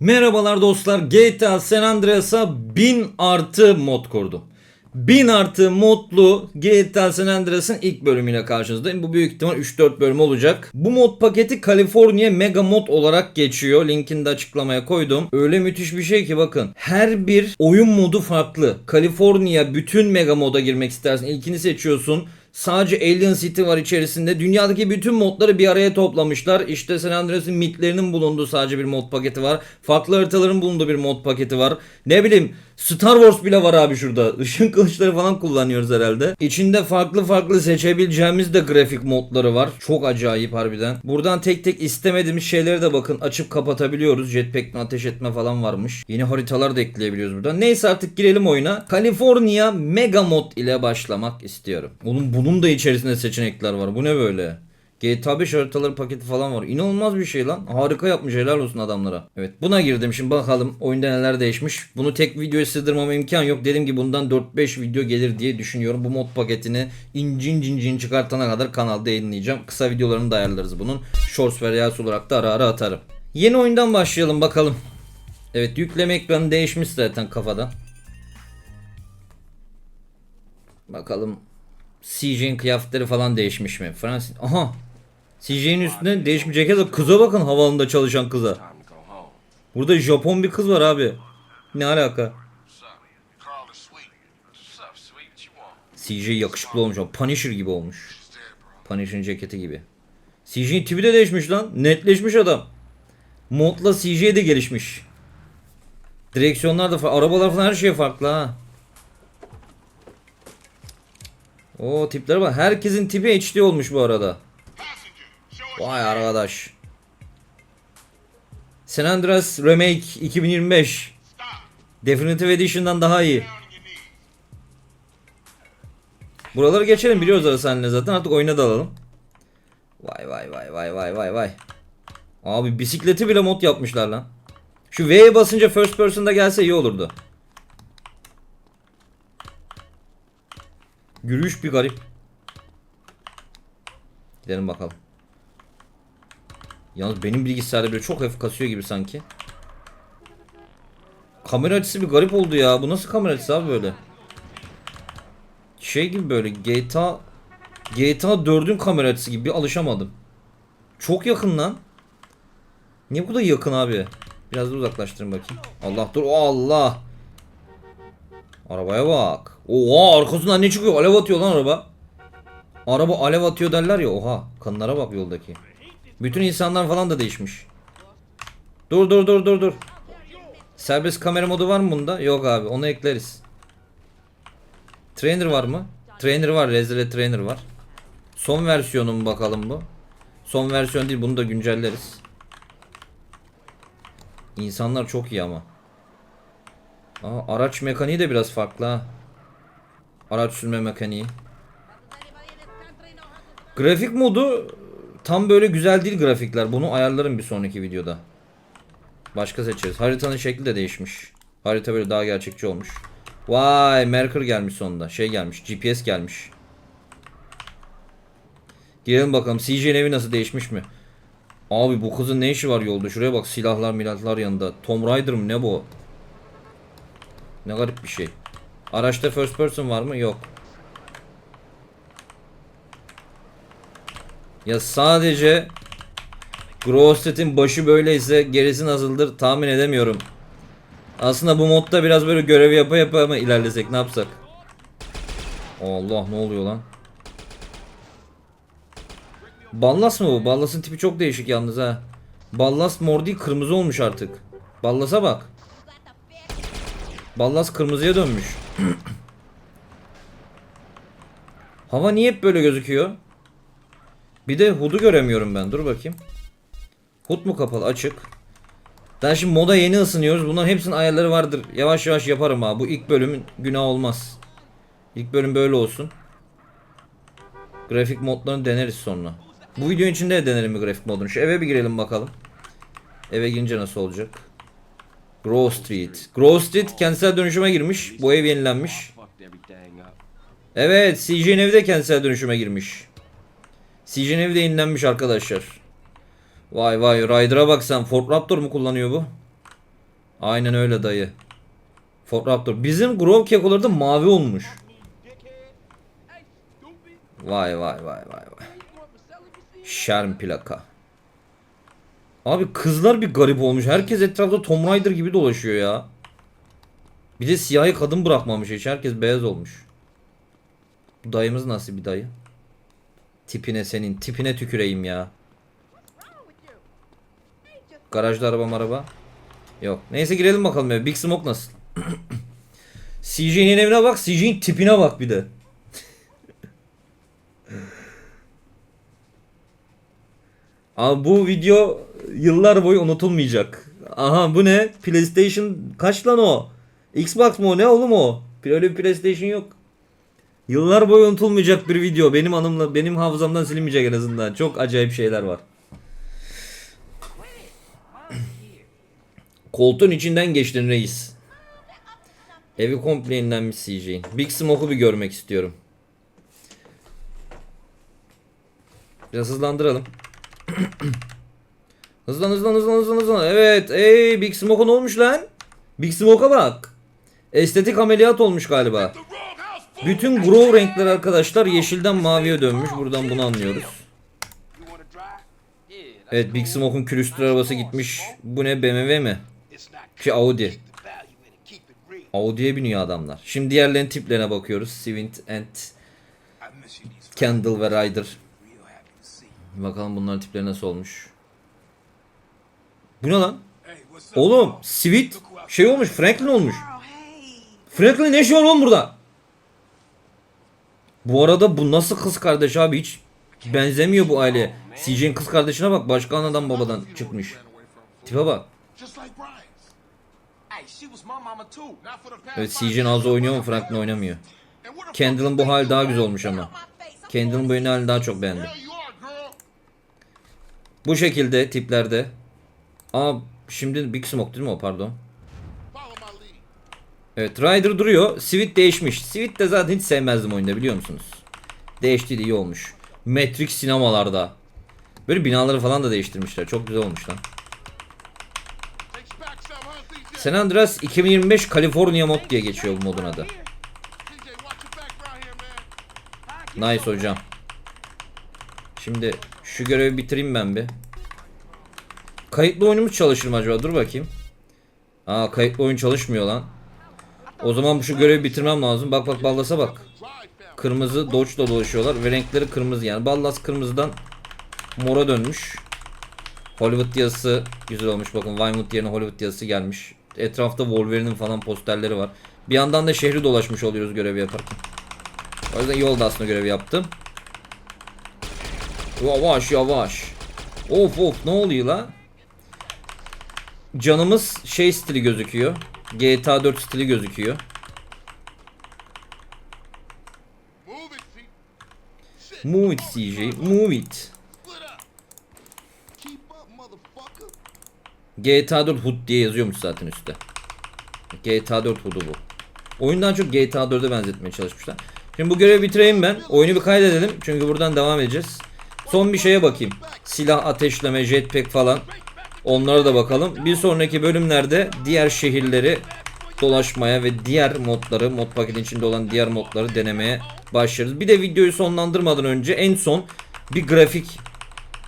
Merhabalar dostlar. GTA San Andreas'a 1000 artı mod kurdum. 1000 artı modlu GTA San Andreas'ın ilk bölümüyle karşınızdayım. Bu büyük ihtimal 3-4 bölüm olacak. Bu mod paketi California Mega Mod olarak geçiyor. Linkini de açıklamaya koydum. Öyle müthiş bir şey ki bakın. Her bir oyun modu farklı. California bütün Mega Mod'a girmek istersin. İlkini seçiyorsun. Sadece Alien City var içerisinde. Dünyadaki bütün modları bir araya toplamışlar. İşte San Andreas'ın mitlerinin bulunduğu sadece bir mod paketi var. Farklı haritaların bulunduğu bir mod paketi var. Ne bileyim Star Wars bile var abi şurada. Işın kılıçları falan kullanıyoruz herhalde. İçinde farklı farklı seçebileceğimiz de grafik modları var. Çok acayip harbiden. Buradan tek tek istemediğimiz şeyleri de bakın açıp kapatabiliyoruz. Jetpack'le ateş etme falan varmış. Yeni haritalar da ekleyebiliyoruz buradan. Neyse artık girelim oyuna. California Mega Mod ile başlamak istiyorum. Oğlum bunun da içerisinde seçenekler var. Bu ne böyle? GTA 5 haritaları paketi falan var. İnanılmaz bir şey lan. Harika yapmış helal olsun adamlara. Evet buna girdim şimdi bakalım oyunda neler değişmiş. Bunu tek videoya sığdırmama imkan yok. Dediğim gibi bundan 4-5 video gelir diye düşünüyorum. Bu mod paketini incin cincin çıkartana kadar kanalda yayınlayacağım. Kısa videolarını da ayarlarız bunun. Shorts ve Reels olarak da ara ara atarım. Yeni oyundan başlayalım bakalım. Evet yükleme ekranı değişmiş zaten kafadan. Bakalım CJ'in kıyafetleri falan değişmiş mi? Fransız... Aha! CJ'in üstünde değişmiş ceket var. Kıza bakın havaalanında çalışan kıza. Burada Japon bir kız var abi. Ne alaka? CJ yakışıklı olmuş ama Punisher gibi olmuş. Punisher'ın ceketi gibi. CJ'in tipi de değişmiş lan. Netleşmiş adam. Modla CJ de gelişmiş. Direksiyonlar da farklı. Arabalar falan her şey farklı ha. O tiplere bak. Herkesin tipi HD olmuş bu arada. Vay arkadaş. San Andreas Remake 2025. Definitive Edition'dan daha iyi. Buraları geçelim biliyoruz arası seninle zaten artık oyuna dalalım. Vay vay vay vay vay vay vay. Abi bisikleti bile mod yapmışlar lan. Şu V'ye basınca first person'da gelse iyi olurdu. Yürüyüş bir garip. Gidelim bakalım. Yalnız benim bilgisayarda böyle çok hafif kasıyor gibi sanki. Kamera açısı bir garip oldu ya. Bu nasıl kamera açısı abi böyle? Şey gibi böyle GTA GTA 4'ün kamera açısı gibi alışamadım. Çok yakın lan. Niye bu kadar yakın abi? Biraz da uzaklaştırın bakayım. Allah dur. Allah. Arabaya bak. Oha arkasından ne çıkıyor? Alev atıyor lan araba. Araba alev atıyor derler ya. Oha. Kanlara bak yoldaki. Bütün insanlar falan da değişmiş. Dur dur dur dur dur. Serbest kamera modu var mı bunda? Yok abi onu ekleriz. Trainer var mı? Trainer var. Rezile Trainer var. Son versiyonu mu bakalım bu? Son versiyon değil bunu da güncelleriz. İnsanlar çok iyi ama. Aa, araç mekaniği de biraz farklı ha. Araç sürme mekaniği. Grafik modu tam böyle güzel değil grafikler. Bunu ayarlarım bir sonraki videoda. Başka seçeriz. Haritanın şekli de değişmiş. Harita böyle daha gerçekçi olmuş. Vay Merkur gelmiş sonunda. Şey gelmiş. GPS gelmiş. Girelim bakalım. CJ'nin evi nasıl değişmiş mi? Abi bu kızın ne işi var yolda? Şuraya bak silahlar milahlar yanında. Tomb Raider mı ne bu? Ne garip bir şey. Araçta first person var mı? Yok. Ya sadece Grosset'in başı böyleyse gerisi nasıldır tahmin edemiyorum. Aslında bu modda biraz böyle görev yapa yapa mı ilerlesek ne yapsak? Allah ne oluyor lan? Ballas mı bu? Ballas'ın tipi çok değişik yalnız ha. Ballas mor değil kırmızı olmuş artık. Ballas'a bak. Ballas kırmızıya dönmüş. Hava niye hep böyle gözüküyor? Bir de HUD'u göremiyorum ben. Dur bakayım. HUD mu kapalı? Açık. Daha şimdi moda yeni ısınıyoruz. Bunların hepsinin ayarları vardır. Yavaş yavaş yaparım ha. Bu ilk bölümün günah olmaz. İlk bölüm böyle olsun. Grafik modlarını deneriz sonra. Bu video içinde de denerim bir grafik modunu. Şu eve bir girelim bakalım. Eve girince nasıl olacak? Grove Street. Grove Street kentsel dönüşüme girmiş. Bu ev yenilenmiş. Evet, CJ'nin evi de kentsel dönüşüme girmiş. CJ'nin evi de yenilenmiş arkadaşlar. Vay vay Ryder'a bak sen. Ford Raptor mu kullanıyor bu? Aynen öyle dayı. Ford Raptor. Bizim Grove kekoları da mavi olmuş. Vay vay vay vay vay. Şerm plaka. Abi kızlar bir garip olmuş. Herkes etrafta Tomb Raider gibi dolaşıyor ya. Bir de siyahi kadın bırakmamış hiç. Herkes beyaz olmuş. Bu dayımız nasıl bir dayı? Tipine senin. Tipine tüküreyim ya. Garajda araba araba. Yok. Neyse girelim bakalım eve. Big Smoke nasıl? CJ'nin evine bak. CJ'nin tipine bak bir de. Abi bu video yıllar boyu unutulmayacak. Aha bu ne? PlayStation kaç lan o? Xbox mı o? Ne oğlum o? Öyle bir PlayStation yok. Yıllar boyu unutulmayacak bir video. Benim anımla benim hafızamdan silinmeyecek en azından. Çok acayip şeyler var. Koltuğun içinden geçtin reis. Evi komple yenilenmiş CJ. Big Smoke'u bir görmek istiyorum. Biraz hızlandıralım. hızlan hızlan hızlan hızlan hızlan. Evet. Ey Big Smoke'a olmuş lan? Big Smoke'a bak. Estetik ameliyat olmuş galiba. Bütün grow renkler arkadaşlar yeşilden maviye dönmüş. Buradan bunu anlıyoruz. Evet Big Smoke'un külüstür arabası gitmiş. Bu ne BMW mi? Ki Audi. Audi'ye biniyor adamlar. Şimdi diğerlerin tiplerine bakıyoruz. Sivint and Kendall ve Ryder. Bakalım bunların tipleri nasıl olmuş. Bu ne lan? Oğlum Sweet şey olmuş Franklin olmuş. Franklin ne şey var oğlum burada? Bu arada bu nasıl kız kardeş abi hiç benzemiyor bu aile. CJ'nin kız kardeşine bak başka anadan babadan çıkmış. Tipe bak. Evet CJ'nin ağzı oynuyor mu Franklin oynamıyor. Kendall'ın bu hali daha güzel olmuş ama. Kendall'ın bu yeni halini daha çok beğendim. Bu şekilde tiplerde. Aa şimdi Big Smoke değil mi o pardon. Evet Ryder duruyor. Sweet değişmiş. Sweet de zaten hiç sevmezdim oyunda biliyor musunuz? Değişti de iyi olmuş. Matrix sinemalarda. Böyle binaları falan da değiştirmişler. Çok güzel olmuş lan. San Andreas 2025 California mod diye geçiyor bu modun adı. Nice hocam. Şimdi şu görevi bitireyim ben bir. Kayıtlı oyunumuz çalışır mı acaba? Dur bakayım. Aa kayıtlı oyun çalışmıyor lan. O zaman şu görevi bitirmem lazım. Bak bak Ballas'a bak. Kırmızı Dodge'la dolaşıyorlar ve renkleri kırmızı yani. Ballas kırmızıdan mora dönmüş. Hollywood yazısı güzel olmuş. Bakın Vinewood yerine Hollywood yazısı gelmiş. Etrafta Wolverine'in falan posterleri var. Bir yandan da şehri dolaşmış oluyoruz görevi yaparken. O yüzden yolda aslında görevi yaptım. Yavaş yavaş. Of of ne oluyor la? Canımız şey stili gözüküyor. GTA 4 stili gözüküyor. Move it, CJ, move it. GTA 4 HUD diye yazıyormuş zaten üstte. GTA 4 HUD'u bu. Oyundan çok GTA 4'e benzetmeye çalışmışlar. Şimdi bu görevi bitireyim ben. Oyunu bir kaydedelim. Çünkü buradan devam edeceğiz. Son bir şeye bakayım. Silah ateşleme, jetpack falan. Onlara da bakalım. Bir sonraki bölümlerde diğer şehirleri dolaşmaya ve diğer modları, mod paketin içinde olan diğer modları denemeye başlarız. Bir de videoyu sonlandırmadan önce en son bir grafik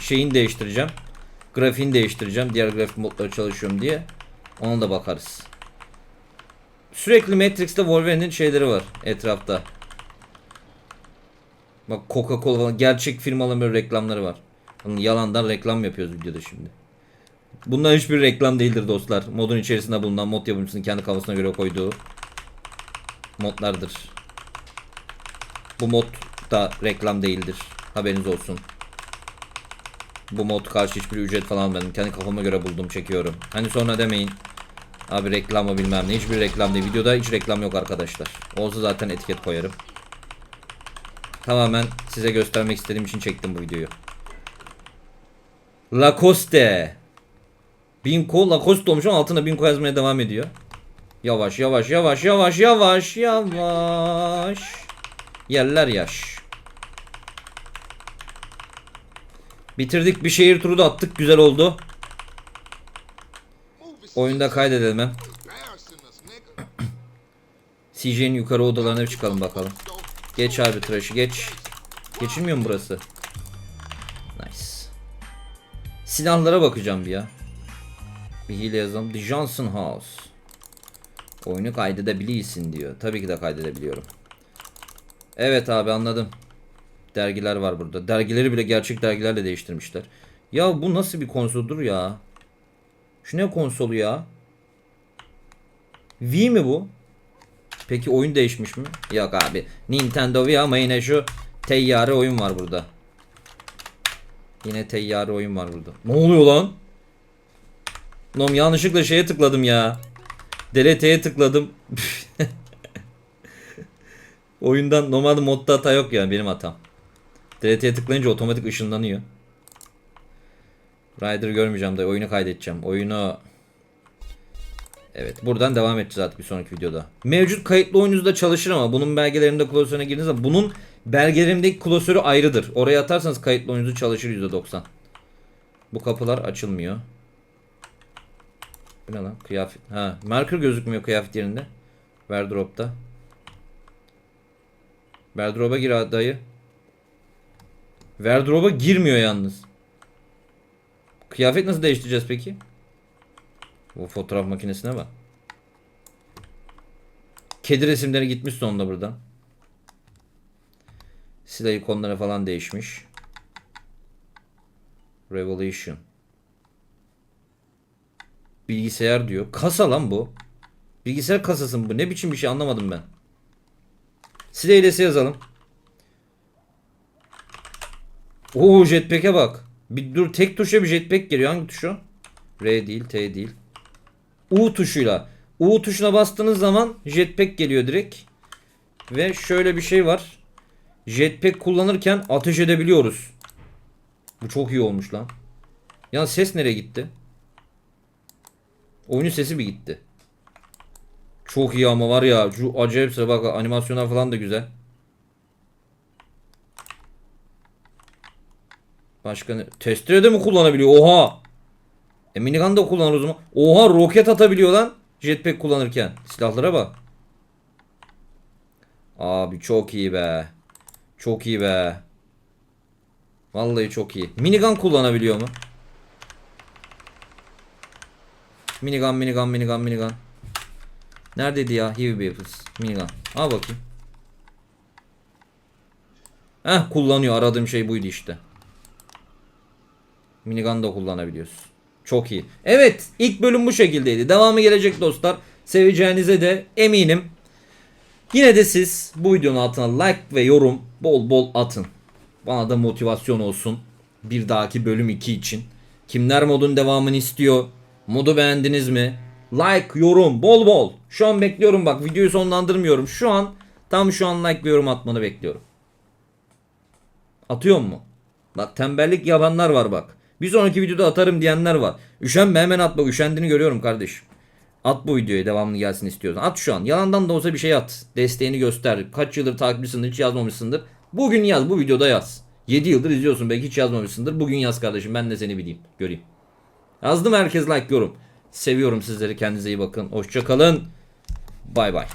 şeyini değiştireceğim. Grafiğini değiştireceğim. Diğer grafik modları çalışıyorum diye. Ona da bakarız. Sürekli Matrix'te Wolverine'in şeyleri var etrafta. Bak Coca-Cola falan gerçek firmaların böyle reklamları var. Hani yalandan reklam yapıyoruz videoda şimdi. Bunlar hiçbir reklam değildir dostlar. Modun içerisinde bulunan mod yapımcısının kendi kafasına göre koyduğu modlardır. Bu mod da reklam değildir. Haberiniz olsun. Bu mod karşı hiçbir ücret falan almadım. Kendi kafama göre buldum çekiyorum. Hani sonra demeyin. Abi reklam mı bilmem ne. Hiçbir reklam değil. Videoda hiç reklam yok arkadaşlar. Olsa zaten etiket koyarım. Tamamen size göstermek istediğim için çektim bu videoyu. Lacoste. Binko Lacoste olmuş ama altına Binko yazmaya devam ediyor. Yavaş yavaş yavaş yavaş yavaş yavaş. Yerler yaş. Bitirdik bir şehir turu da attık güzel oldu. Oyunda kaydedelim hem. CJ'nin yukarı odalarına bir çıkalım bakalım. Geç abi tıraşı geç. Geçilmiyor mu burası? Nice. Silahlara bakacağım bir ya. Bir hile yazalım. The Johnson House. Oyunu kaydedebilirsin diyor. Tabii ki de kaydedebiliyorum. Evet abi anladım. Dergiler var burada. Dergileri bile gerçek dergilerle değiştirmişler. Ya bu nasıl bir konsoldur ya? Şu ne konsolu ya? Wii mi bu? Peki oyun değişmiş mi? Yok abi. Nintendo Wii ama yine şu teyyare oyun var burada. Yine teyyare oyun var burada. Ne oluyor lan? Nom yanlışlıkla şeye tıkladım ya. DLT'ye tıkladım. Oyundan normalde modda hata yok yani benim hatam. DLT'ye tıklayınca otomatik ışınlanıyor. Rider görmeyeceğim da oyunu kaydedeceğim. Oyunu Evet buradan devam edeceğiz artık bir sonraki videoda. Mevcut kayıtlı oyununuzda çalışır ama bunun belgelerinde klasörüne girdiğiniz zaman bunun belgelerimdeki klasörü ayrıdır. Oraya atarsanız kayıtlı oyununuzu çalışır %90. Bu kapılar açılmıyor. Bu ne lan? Kıyafet. Ha, marker gözükmüyor kıyafet yerinde. Wardrobe'da. Wardrobe'a gir dayı. Wardrobe'a girmiyor yalnız. Kıyafet nasıl değiştireceğiz peki? Bu fotoğraf makinesine bak. Kedi resimleri gitmiş sonunda buradan. Silah ikonları falan değişmiş. Revolution. Bilgisayar diyor. Kasa lan bu. Bilgisayar kasası mı bu? Ne biçim bir şey anlamadım ben. Hilesi yazalım. Oo jetpack'e bak. Bir dur tek tuşa bir jetpack geliyor. Hangi tuş o? R değil, T değil. U tuşuyla. U tuşuna bastığınız zaman jetpack geliyor direkt. Ve şöyle bir şey var. Jetpack kullanırken ateş edebiliyoruz. Bu çok iyi olmuş lan. Ya ses nereye gitti? Oyunun sesi mi gitti? Çok iyi ama var ya şu acayip sıra bak animasyonlar falan da güzel. Başka ne? Testere de mi kullanabiliyor? Oha! E minigun da kullanır o zaman. Oha roket atabiliyor lan. Jetpack kullanırken. Silahlara bak. Abi çok iyi be. Çok iyi be. Vallahi çok iyi. Minigun kullanabiliyor mu? Minigun, minigun, minigun, minigun. Neredeydi ya? Heavy Weapons. Minigun. Al bakayım. Heh kullanıyor. Aradığım şey buydu işte. Minigun da kullanabiliyoruz. Çok iyi. Evet ilk bölüm bu şekildeydi. Devamı gelecek dostlar. Seveceğinize de eminim. Yine de siz bu videonun altına like ve yorum bol bol atın. Bana da motivasyon olsun. Bir dahaki bölüm 2 için. Kimler modun devamını istiyor? Modu beğendiniz mi? Like, yorum bol bol. Şu an bekliyorum bak videoyu sonlandırmıyorum. Şu an tam şu an like ve yorum atmanı bekliyorum. Atıyor mu? Bak tembellik yapanlar var bak. Bir sonraki videoda atarım diyenler var. Üşenme hemen at bak üşendiğini görüyorum kardeş. At bu videoya devamlı gelsin istiyorsan. At şu an. Yalandan da olsa bir şey at. Desteğini göster. Kaç yıldır takipçisindir hiç yazmamışsındır. Bugün yaz bu videoda yaz. 7 yıldır izliyorsun belki hiç yazmamışsındır. Bugün yaz kardeşim ben de seni bileyim. Göreyim. Yazdım herkes like yorum. Seviyorum sizleri kendinize iyi bakın. Hoşçakalın. Bay bay.